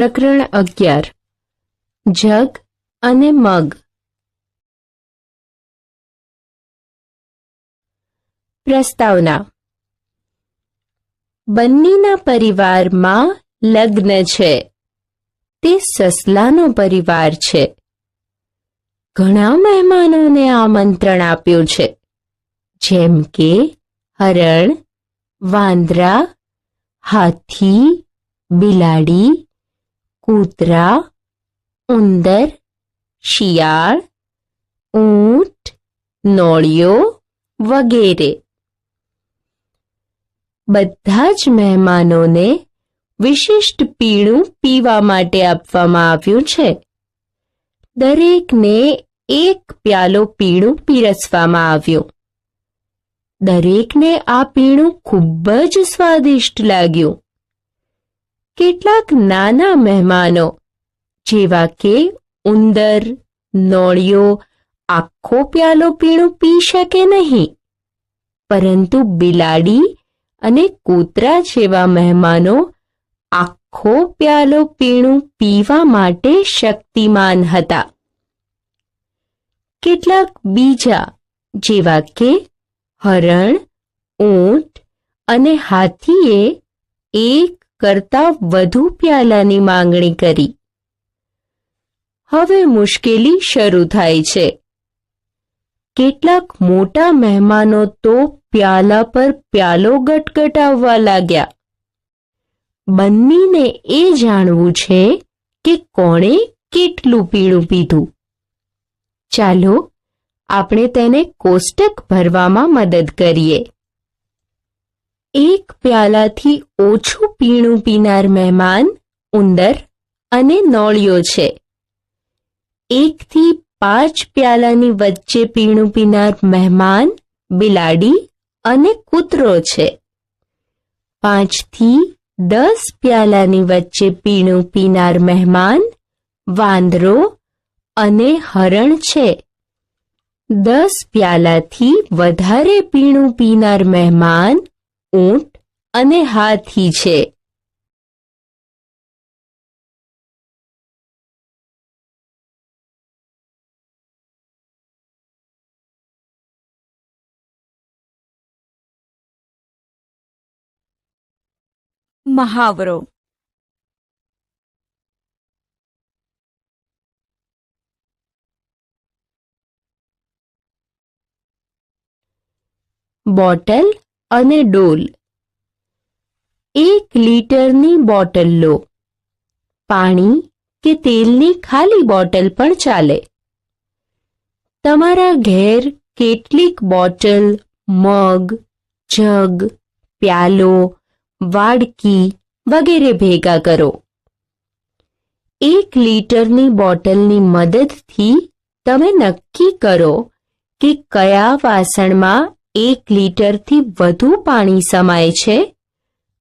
પ્રકરણ અગિયાર. જગ અને મગ. પ્રસ્તાવના. બંનેના પરિવારમાં લગ્ન છે. તે સસલાનો પરિવાર છે. ઘણા મહેમાનોને આમંત્રણ આપ્યું છે. જેમ કે હરણ, વાંદરા, હાથી, બિલાડી કૂતરા ઉંદર, શિયાળ, ઊંટ, નોળિયો વગેરે. બધા જ મહેમાનોને વિશિષ્ટ પીણું પીવા માટે આપવામાં આવ્યું છે. દરેકને એક પ્યાલો પીણું પીરસવામાં આવ્યું. દરેકને આ પીણું ખૂબ જ સ્વાદિષ્ટ લાગ્યું. કેટલાક નાના મહેમાનો, જેવા કે ઉંદર, નોળિયો, આખો પ્યાલો પીણું પી શકે નહીં. પરંતુ બિલાડી અને કૂતરા જેવા મહેમાનો આખો પ્યાલો પીણું પીવા માટે શક્તિમાન હતા. કેટલાક બીજા, જેવા કે હરણ, ઊંટ અને હાથીએ એક કરતા વધુ પ્યાલાની માંગણી કરી. હવે મુશ્કેલી શરૂ થાય છે. કેટલાક મોટા મહેમાનો તો પ્યાલા પર પ્યાલો ગટગટાવવા લાગ્યા. બંનેને એ જાણવું છે કે કોણે કેટલું પીણું પીધું. ચાલો, આપણે તેને કોષ્ટક ભરવામાં મદદ કરીએ. એક પ્યાલાથી ઓછું પીણું પીનાર મહેમાન, ઉંદર અને નોળિયો છે. એકથી પાંચ પ્યાલાની વચ્ચે પીણું પીનાર મહેમાન, બિલાડી અને કૂતરો છે. પાંચથી દસ પ્યાલાની વચ્ચે પીણું પીનાર મહેમાન, વાંદરો અને હરણ છે. દસ પ્યાલાથી વધારે પીણું પીનાર મહેમાન ઊંટ અને હાથી છે. મહાવરો. બોટલ અને ડોલ. એક લીટરની બોટલ લો. પાણી કે તેલની ખાલી બોટલ પણ ચાલે. તમારા ઘેર કેટલીક બોટલ, મગ, જગ, પ્યાલો, વાડકી વગેરે ભેગા કરો. એક લીટરની બોટલની મદદથી તમે નક્કી કરો કે કયા વાસણમાં એક લીટરથી વધુ પાણી સમાય છે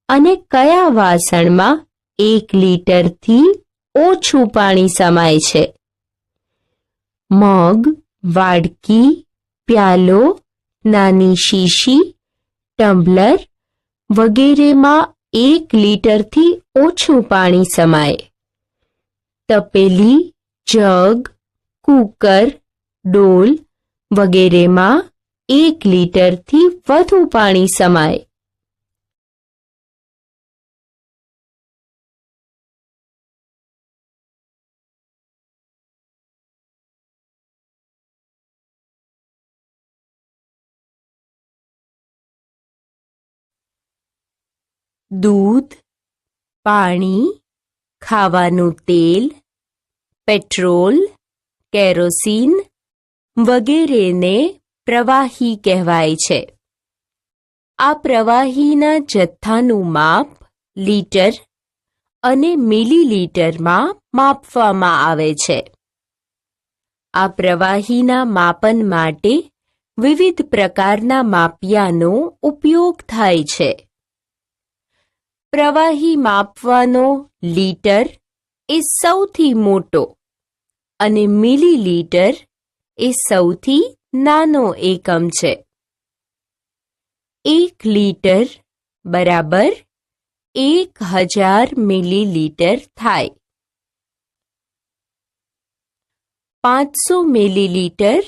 અને કયા વાસણમાં એક લીટરથી ઓછું પાણી સમાય છે? મગ, વાડકી, પ્યાલો, નાની શીશી, ટમ્બલર વગેરેમાં એક લીટરથી ઓછું પાણી સમાય. તપેલી, જગ, કૂકર, ડોલ વગેરેમાં એક લીટરથી વધુ પાણી સમાય. દૂધ પાણી ખાવાનું તેલ પેટ્રોલ કેરોસીન વગેરેને પ્રવાહી કહેવાય છે. આ પ્રવાહીના જથ્થાનું માપ લીટર અને મિલીલીટરમાં માપવામાં આવે છે. આ પ્રવાહીના માપન માટે વિવિધ પ્રકારના માપિયાનો ઉપયોગ થાય છે. પ્રવાહી માપવાનો લીટર એ સૌથી મોટો અને મિલીલીટર એ સૌથી નાનો એકમ છે. એક લીટર બરાબર એક હજાર મિલીલીટર થાય. પાંચસો મિલીલીટર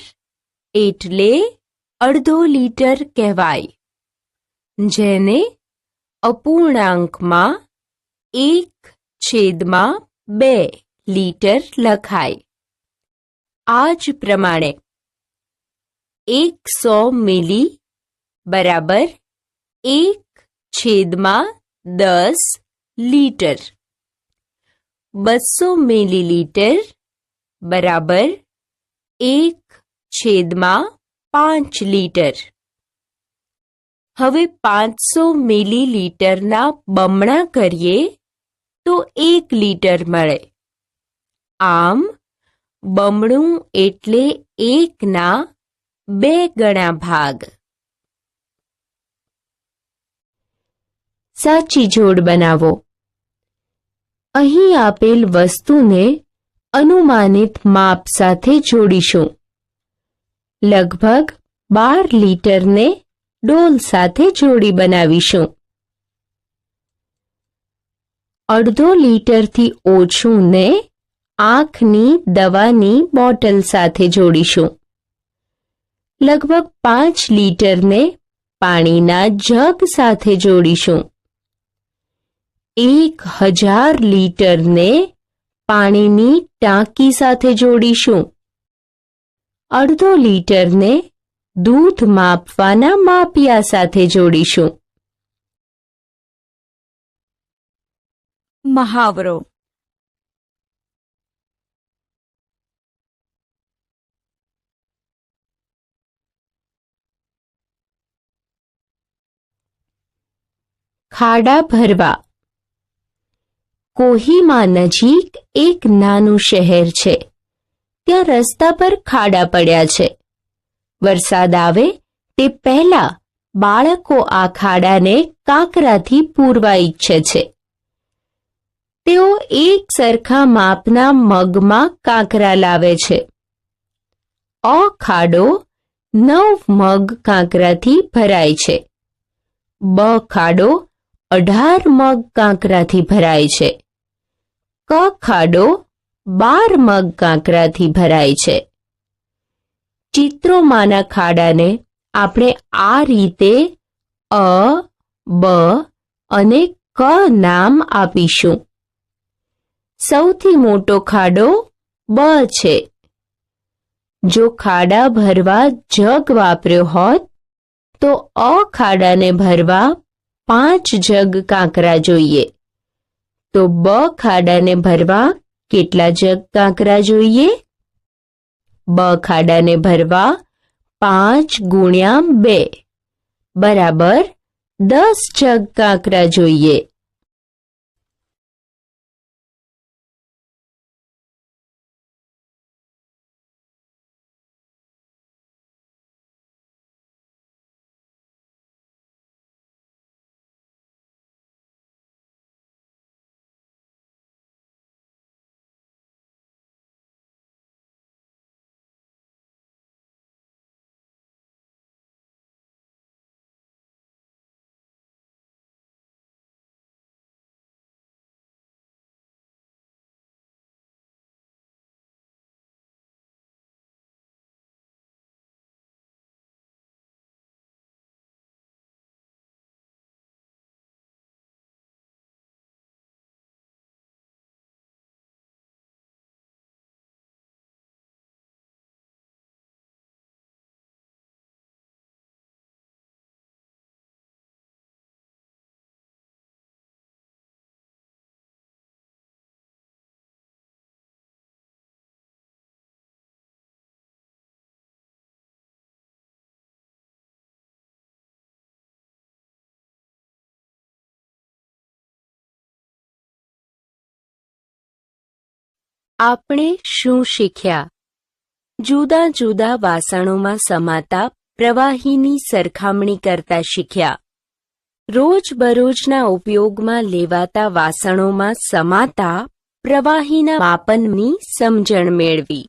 એટલે અડધો લીટર કહેવાય. જેને અપૂર્ણાંકમાં એક છેદમાં બે લીટર લખાય. આ જ પ્રમાણે એકસો મિલી બરાબર એક છેદમાં દસ લીટર. બસો મિલીલીટર બરાબર એક છેદમાં પાંચ લીટર. હવે પાંચસો મિલીલીટરના બમણા કરીએ તો એક લીટર મળે. આમ, બમણું એટલે એકના બે ગણા ભાગ. સાચી જોડ બનાવો. અહીં આપેલ વસ્તુને અનુમાનિત માપ સાથે જોડીશું. લગભગ બાર લીટરને ડોલ સાથે જોડી બનાવીશું. અડધો લીટરથી ઓછું ને આંખની દવાની બોટલ સાથે જોડીશું. લગભગ પાંચ લીટરને પાણીના જગ સાથે જોડીશું. એક હજાર લીટરને પાણીની ટાંકી સાથે જોડીશું. અડધો લીટરને દૂધ માપવાના માપિયા સાથે જોડીશું. મહાવરો ખાડા ભરવા. કોહીમાં નજીક એક નાનું શહેર છે. ત્યાં રસ્તા પર ખાડા પડ્યા છે. વરસાદ આવે તે પહેલા બાળકો આ ખાડાને કાંકરાથી પૂરવા ઈચ્છે છે. તેઓ એક સરખા માપના મગમાં કાંકરા લાવે છે. અ ખાડો નવ મગ કાંકરાથી ભરાય છે. બ ખાડો અઢાર મગ કાંકરાથી ભરાય છે. ક ખાડો બાર મગ કાંકરાથી ભરાય છે. ચિત્રોમાંના ખાડાને આપણે આ રીતે અ, બ અને ક નામ આપીશું. સૌથી મોટો ખાડો બ છે. જો ખાડા ભરવા જગ વાપર્યો હોત, તો અ ખાડાને ભરવા પાંચ જગ કાંકરા જોઈએ. તો બ ખાડાને ભરવા કેટલા જગ કાંકરા જોઈએ? બ ખાડાને ભરવા પાંચ ગુણ્યા બે. બરાબર દસ જગ કાંકરા જોઈએ. આપણે શું શીખ્યા? જુદા જુદા વાસણોમાં સમાતા પ્રવાહીની સરખામણી કરતા શીખ્યા. રોજબરોજના ઉપયોગમાં લેવાતા વાસણોમાં સમાતા પ્રવાહીના માપનની સમજણ મેળવી.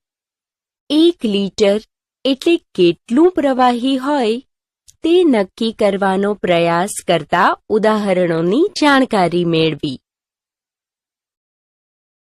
એક લીટર એટલે કેટલું પ્રવાહી હોય તે નક્કી કરવાનો પ્રયાસ કરતા ઉદાહરણોની જાણકારી મેળવી.